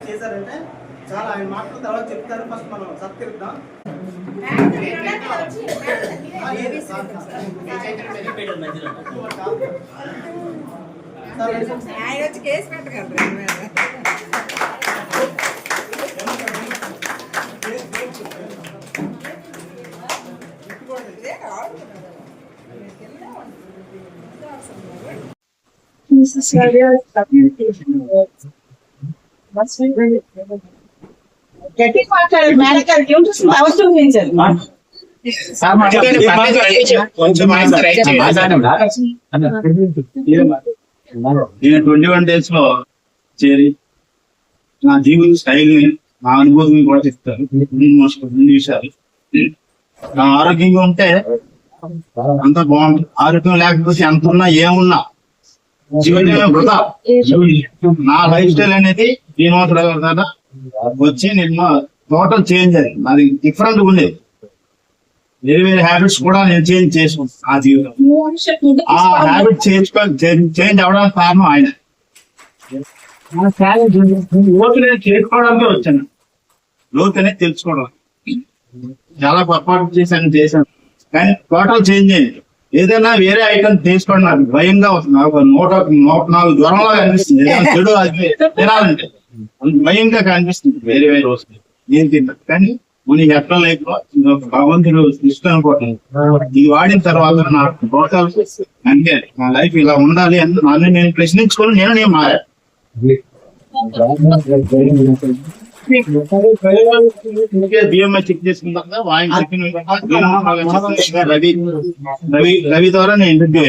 చేశారంటే చాలా ఆయన మాటలు తర్వాత చెప్తారు ఫస్ట్ మనం సత్కరిద్దాం ఆ, ఏది? Sir, sir. సార్, ఏంటి? ఆయన వచ్చి కేసు పెట్టగలరు ఆయన మీద. ఇదే కావాలి. గట్టి డ్యూటీస్ అవసరం నేను ట్వంటీ వన్ డేస్లో చేరి నా జీవన స్టైల్ని నా అనుభవం కూడా చెప్తారు. రెండు విషయాలు నా ఆరోగ్యంగా ఉంటే అంత బాగుంటుంది. ఆరోగ్యం లేకపోతే ఎంత ఉన్నా ఏమున్నా వృధా. నా లైఫ్ స్టైల్ అనేది దీనివల్ల కదా వచ్చి నేను టోటల్ చేంజ్ అయ్యింది నాది డిఫరెంట్ ఉండేది. వేరే వేరే హ్యాబిట్స్ కూడా నేను చేంజ్ చేసుకుంటాను ఆ జీవితం ఆ హ్యాబిట్ చేంజ్ చేంజ్ అవడానికి కారణం ఆయన. లోతు నేను చేసుకోవడానికి వచ్చాను. లోతు అనేది తెలుసుకోవడం. చాలా పొరపాటు చేశాను చేశాను. కానీ టోటల్ చేంజ్ అయ్యింది. ఏదైనా వేరే ఐటమ్ తీసుకోవడం నాకు భయంగా వస్తుంది. నాకు నూట నూట నాలుగు జ్వరంలా కనిపిస్తుంది. ఏదైనా చెడు అది తినాలంటే. భయంగా కనిపిస్తుంది. వేరే వేరే వస్తుంది నేను తింటాను కానీ మనకి ఎట్లా లైఫ్ భగవంతుడు ఇష్టం అనుకుంటున్నాను ఇది వాడిన తర్వాత నాకు టోటల్ అంటే నా లైఫ్ ఇలా ఉండాలి అని నన్ను నేను ప్రశ్నించుకొని నేను నేను మారా బిఎంఐ చెక్ చేసుకున్న తర్వాత ఆయన రవి రవి ద్వారా నేను ఇంటికి